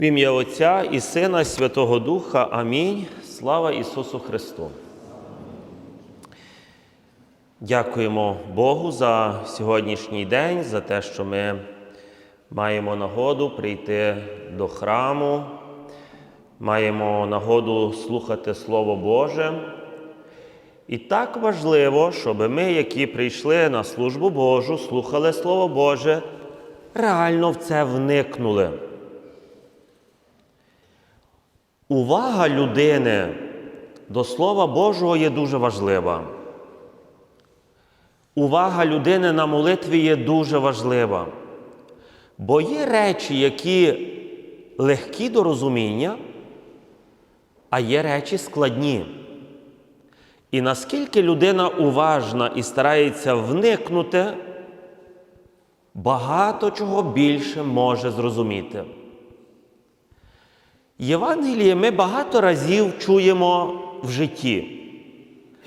В ім'я Отця і Сина, і Святого Духа. Амінь. Слава Ісусу Христу. Дякуємо Богу за сьогоднішній день, за те, що ми маємо нагоду прийти до храму, маємо нагоду слухати Слово Боже. І так важливо, щоб ми, які прийшли на службу Божу, слухали Слово Боже, реально в це вникнули. Увага людини до Слова Божого є дуже важлива. Увага людини на молитві є дуже важлива. Бо є речі, які легкі до розуміння, а є речі складні. І наскільки людина уважна і старається вникнути, багато чого більше може зрозуміти. Євангеліє ми багато разів чуємо в житті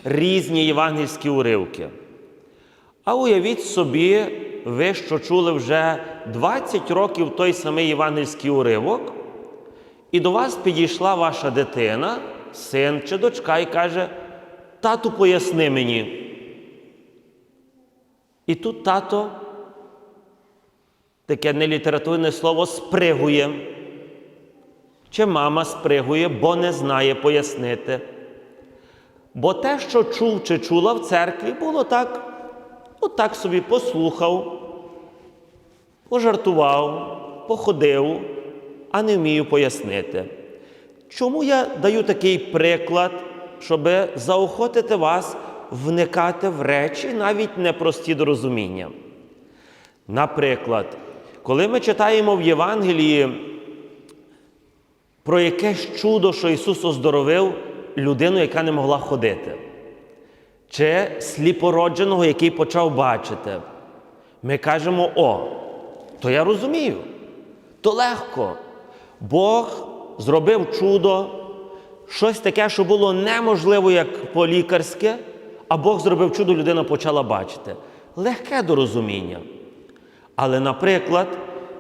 різні євангельські уривки. А уявіть собі, ви що чули вже 20 років той самий євангельський уривок, і до вас підійшла ваша дитина, син чи дочка, і каже: Тату, поясни мені. І тут тато, таке нелітературне слово, спригує. Чи мама спригує, бо не знає пояснити. Бо те, що чув чи чула в церкві, було так, отак собі послухав, пожартував, походив, а не вмію пояснити. Чому я даю такий приклад, щоб заохотити вас вникати в речі, навіть непрості до розуміння? Наприклад, коли ми читаємо в Євангелії про якесь чудо, що Ісус оздоровив людину, яка не могла ходити, чи сліпородженого, який почав бачити. Ми кажемо, о, то я розумію, то легко. Бог зробив чудо, щось таке, що було неможливо, як по-лікарськи, а Бог зробив чудо, людина почала бачити. Легке до розуміння. Але, наприклад,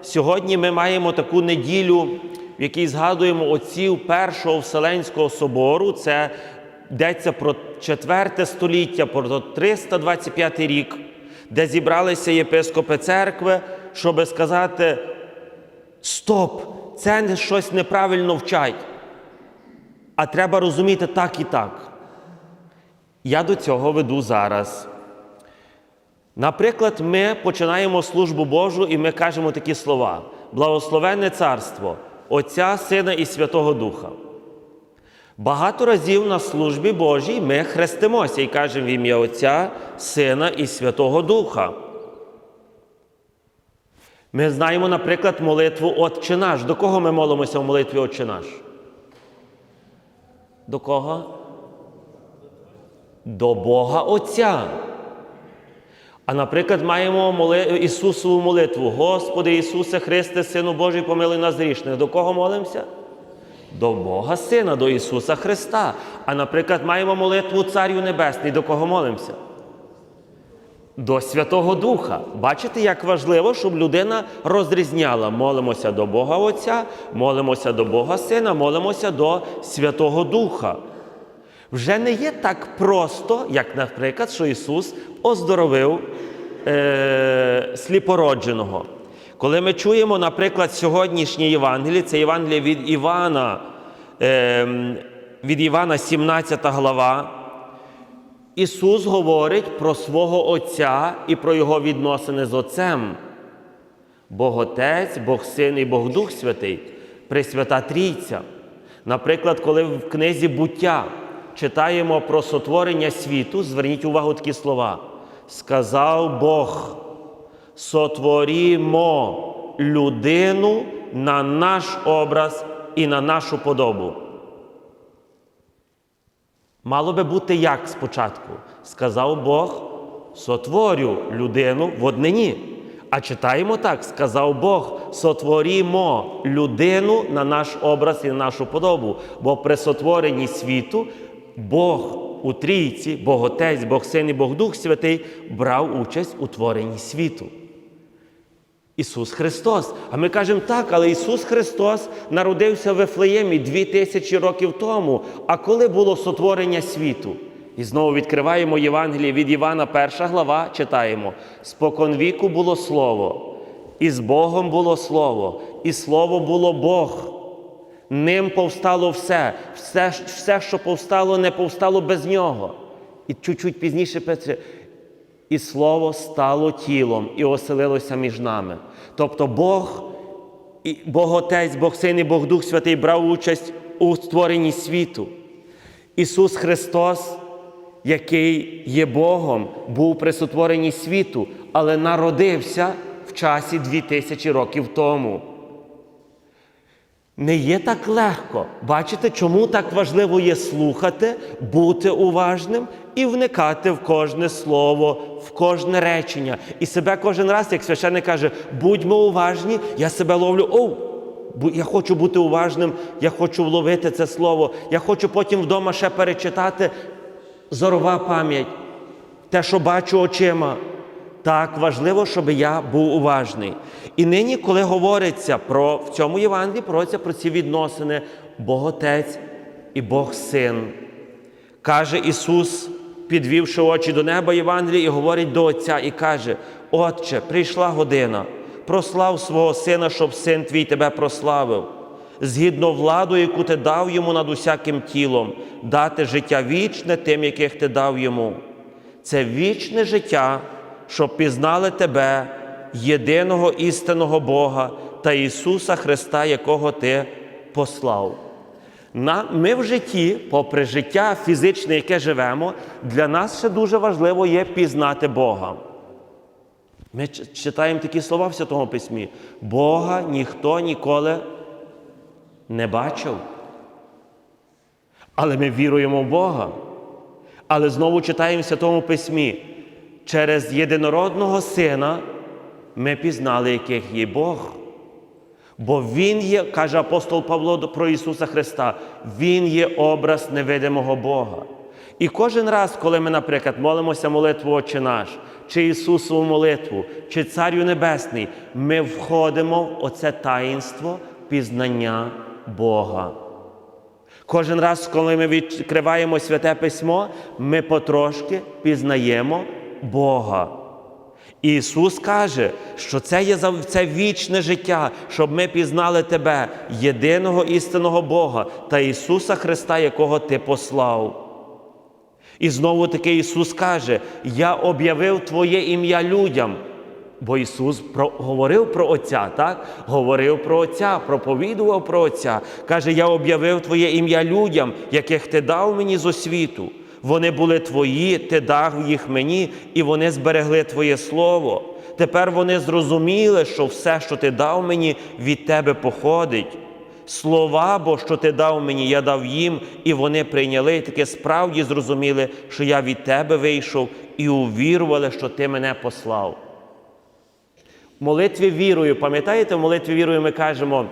сьогодні ми маємо таку неділю в якій згадуємо отців Першого Вселенського собору, це йдеться про 4 століття, про 325 рік, де зібралися єпископи церкви, щоб сказати: стоп, це не щось неправильно вчать, а треба розуміти так і так. Я до цього веду зараз. Наприклад, ми починаємо службу Божу і ми кажемо такі слова: благословенне царство. Отця, Сина і Святого Духа. Багато разів на службі Божій ми хрестимося і кажемо в ім'я Отця, Сина і Святого Духа. Ми знаємо, наприклад, молитву Отче наш. До кого ми молимося в молитві Отче наш? До кого? До Бога Отця. А наприклад, маємо моли... Ісусову молитву. Господи Ісусе Христе, Сину Божий, помилуй нас грішних. До кого молимося? До Бога Сина, до Ісуса Христа. А наприклад, маємо молитву Царю Небесний. До кого молимося? До Святого Духа. Бачите, як важливо, щоб людина розрізняла. Молимося до Бога Отця, молимося до Бога Сина, молимося до Святого Духа. Вже не є так просто, як, наприклад, що Ісус оздоровив е, сліпородженого. Коли ми чуємо, наприклад, сьогоднішнє Євангеліє, це Євангеліє від Івана, е, від Івана, 17 глава, Ісус говорить про свого Отця і про Його відносини з Отцем. Бог Отець, Бог Син і Бог Дух Святий, Пресвята Трійця. Наприклад, коли в книзі буття читаємо про сотворення світу, зверніть увагу такі слова. Сказав Бог, сотворімо людину на наш образ і на нашу подобу. Мало би бути як спочатку. Сказав Бог, сотворю людину в однині. А читаємо так: сказав Бог, сотворімо людину на наш образ і на нашу подобу. Бо при сотворенні світу Бог у трійці, Бог Отець, Бог Син і Бог Дух Святий брав участь у творенні світу. Ісус Христос. А ми кажемо так, але Ісус Христос народився в Вифлеємі дві тисячі років тому. А коли було сотворення світу? І знову відкриваємо Євангеліє від Івана, перша глава, читаємо: Спокон віку було Слово, і з Богом було Слово, і Слово було Бог. Ним повстало все. Все, все, що повстало, не повстало без нього. І чуть-чуть пізніше пише, і Слово стало тілом і оселилося між нами. Тобто Бог, і Бог Отець, Бог Син і Бог Дух Святий брав участь у створенні світу. Ісус Христос, який є Богом, був при сотворенні світу, але народився в часі 2000 років тому. Не є так легко. Бачите, чому так важливо є слухати, бути уважним і вникати в кожне слово, в кожне речення. І себе кожен раз, як священник каже, будьмо уважні, я себе ловлю. Оу, я хочу бути уважним, я хочу вловити це слово, я хочу потім вдома ще перечитати. Зорова пам'ять, те, що бачу очима. Так важливо, щоб я був уважний. І нині, коли говориться про в цьому Євангелії, говориться про ці відносини Бог Отець і Бог Син. Каже Ісус, підвівши очі до неба Євангелії, і говорить до Отця, і каже: Отче, прийшла година, прослав свого сина, щоб син твій тебе прославив, згідно владу, яку ти дав йому над усяким тілом, дати життя вічне тим, яких ти дав йому. Це вічне життя, щоб пізнали тебе, єдиного істинного Бога та Ісуса Христа, якого Ти послав. Ми в житті, попри життя фізичне, яке живемо, для нас ще дуже важливо є пізнати Бога. Ми читаємо такі слова в Святому Письмі. Бога ніхто ніколи не бачив. Але ми віруємо в Бога. Але знову читаємо в Святому Письмі. Через єдинородного Сина ми пізнали, яких є Бог. Бо Він є, каже апостол Павло про Ісуса Христа, Він є образ невидимого Бога. І кожен раз, коли ми, наприклад, молимося молитву Отче наш, чи Ісусову молитву, чи Царю Небесний, ми входимо в оце таїнство пізнання Бога. Кожен раз, коли ми відкриваємо святе письмо, ми потрошки пізнаємо Бога. Ісус каже, що це є це вічне життя, щоб ми пізнали Тебе, єдиного істинного Бога та Ісуса Христа, якого Ти послав. І знову таки Ісус каже: Я об'явив Твоє ім'я людям. Бо Ісус про, говорив про Отця, так? Говорив про Отця, проповідував про Отця. Каже, я об'явив Твоє ім'я людям, яких Ти дав мені з освіту. Вони були Твої, Ти дав їх мені, і вони зберегли Твоє Слово. Тепер вони зрозуміли, що все, що Ти дав мені, від Тебе походить. Слова, бо що ти дав мені, я дав їм, і вони прийняли, і таки справді зрозуміли, що я від тебе вийшов, і увірували, що ти мене послав. В молитві вірою, пам'ятаєте, в молитві вірою ми кажемо.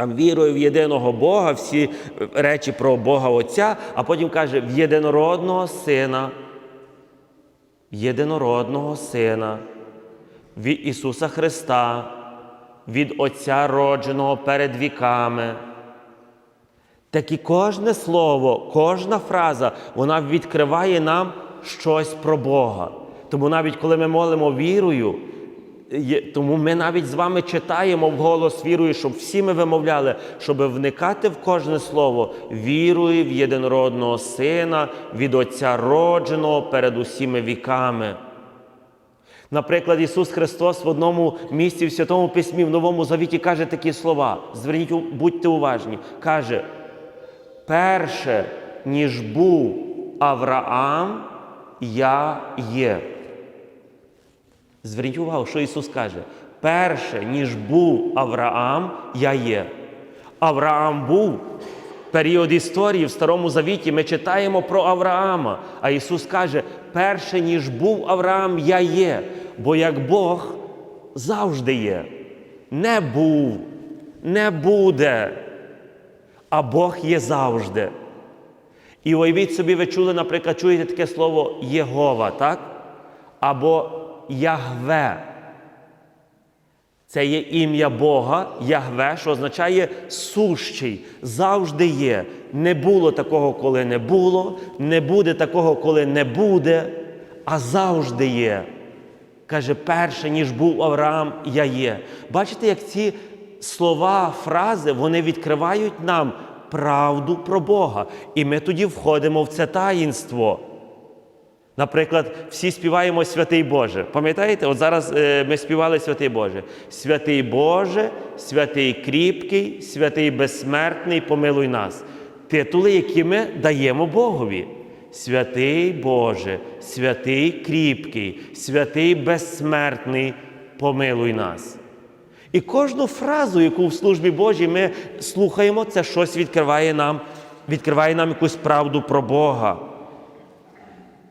Там вірую в єдиного Бога, всі речі про Бога Отця, а потім каже в єдинородного Сина, єдинородного Сина, від Ісуса Христа, від Отця родженого перед віками. Так і кожне слово, кожна фраза, вона відкриває нам щось про Бога. Тому навіть коли ми молимо вірою, тому ми навіть з вами читаємо вголос вірою, щоб всі ми вимовляли, щоб вникати в кожне слово вірою в єдинородного Сина, від Отця родженого перед усіми віками. Наприклад, Ісус Христос в одному місці в Святому Письмі, в Новому Завіті каже такі слова. Зверніть, будьте уважні. Каже, перше, ніж був Авраам, я є. Зверніть увагу, що Ісус каже. Перше, ніж був Авраам, я є. Авраам був. Період історії в Старому Завіті ми читаємо про Авраама. А Ісус каже: перше, ніж був Авраам, я є. Бо як Бог завжди є. Не був, не буде. А Бог є завжди. І уявіть собі, ви чули, наприклад, чуєте таке слово Єгова, так? Або Ягве. Це є ім'я Бога, Ягве, що означає сущий, завжди є. Не було такого, коли не було, не буде такого, коли не буде, а завжди є. Каже, перше, ніж був Авраам, я є. Бачите, як ці слова, фрази, вони відкривають нам правду про Бога. І ми тоді входимо в це таїнство. Наприклад, всі співаємо Святий Боже. Пам'ятаєте, от зараз е, ми співали Святий Боже. Святий Боже, святий кріпкий, святий безсмертний, помилуй нас. Титули, які ми даємо Богові. Святий Боже, святий кріпкий, святий безсмертний, помилуй нас. І кожну фразу, яку в службі Божій ми слухаємо, це щось відкриває нам, відкриває нам якусь правду про Бога.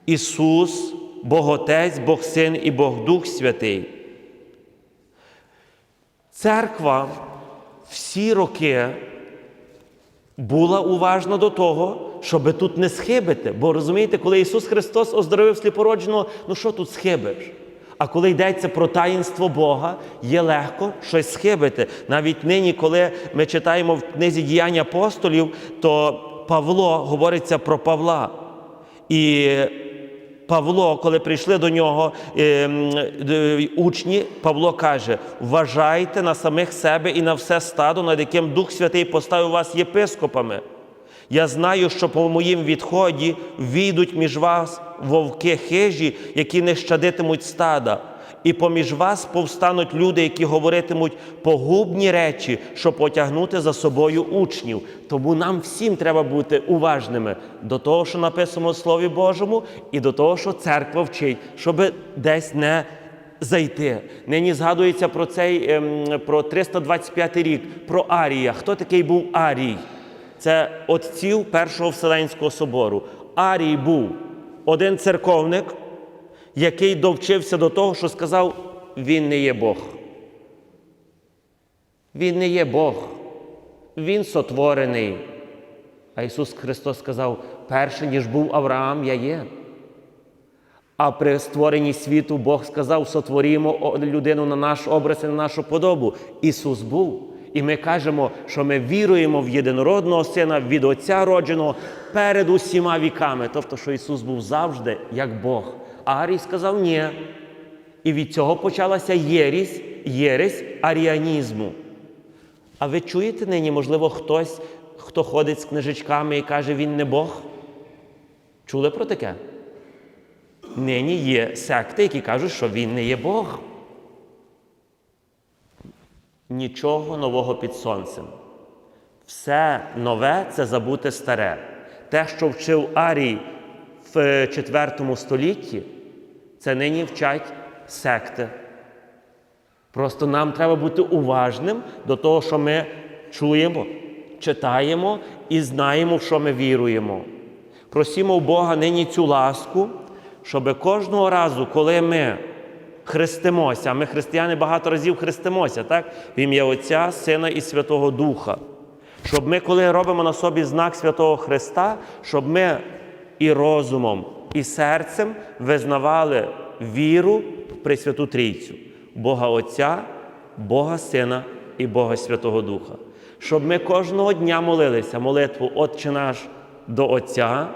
Ісус, Бог Отець, Бог Син і Бог Дух Святий. Церква всі роки була уважна до того, щоб тут не схибити. Бо розумієте, коли Ісус Христос оздоровив сліпородженого, ну що тут схибиш? А коли йдеться про таїнство Бога, є легко щось схибити. Навіть нині, коли ми читаємо в книзі діянь апостолів, то Павло говориться про Павла. І Павло, коли прийшли до нього е, учні, Павло каже: вважайте на самих себе і на все стадо, над яким Дух Святий поставив вас єпископами. Я знаю, що по моїм відході війдуть між вас вовки хижі, які не щадитимуть стада. І поміж вас повстануть люди, які говоритимуть погубні речі, щоб потягнути за собою учнів. Тому нам всім треба бути уважними до того, що написано в Слові Божому, і до того, що церква вчить, щоб десь не зайти. Нині згадується про цей ем, про 325 рік, про Арія. Хто такий був Арій? Це отців Першого Вселенського собору. Арій був один церковник, який довчився до того, що сказав, він не є Бог. Він не є Бог. Він сотворений. А Ісус Христос сказав, перше, ніж був Авраам, я є. А при створенні світу Бог сказав: сотворімо людину на наш образ і на нашу подобу. Ісус був. І ми кажемо, що ми віруємо в єдинородного Сина від Отця родженого перед усіма віками. Тобто, що Ісус був завжди як Бог. Арій сказав ні. І від цього почалася єрість, єресь аріанізму. А ви чуєте нині, можливо, хтось, хто ходить з книжечками і каже, він не Бог? Чули про таке? Нині є секти, які кажуть, що він не є Бог. Нічого нового під сонцем. Все нове це забути старе. Те, що вчив Арій в IV столітті, це нині вчать секти. Просто нам треба бути уважним до того, що ми чуємо, читаємо і знаємо, в що ми віруємо. Просімо в Бога нині цю ласку, щоб кожного разу, коли ми хрестимося, а ми християни багато разів хрестимося, так? В ім'я Отця, Сина і Святого Духа. Щоб ми, коли робимо на собі знак Святого Христа, щоб ми і розумом, і серцем визнавали віру в Пресвяту Трійцю, Бога Отця, Бога Сина і Бога Святого Духа. Щоб ми кожного дня молилися молитву Отче наш до Отця,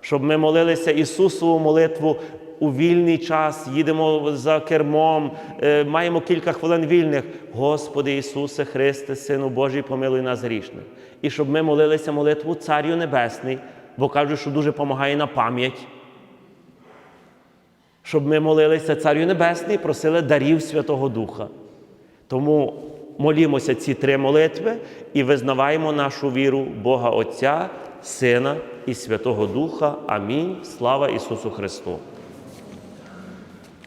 щоб ми молилися Ісусову молитву у вільний час, їдемо за кермом, е, маємо кілька хвилин вільних. Господи Ісусе Христе, Сину Божий, помилуй нас грішних. І щоб ми молилися молитву Царю Небесний, бо кажуть, що дуже допомагає на пам'ять. Щоб ми молилися Царю Небесний просили дарів Святого Духа. Тому молімося ці три молитви і визнаваємо нашу віру Бога Отця, Сина і Святого Духа. Амінь. Слава Ісусу Христу!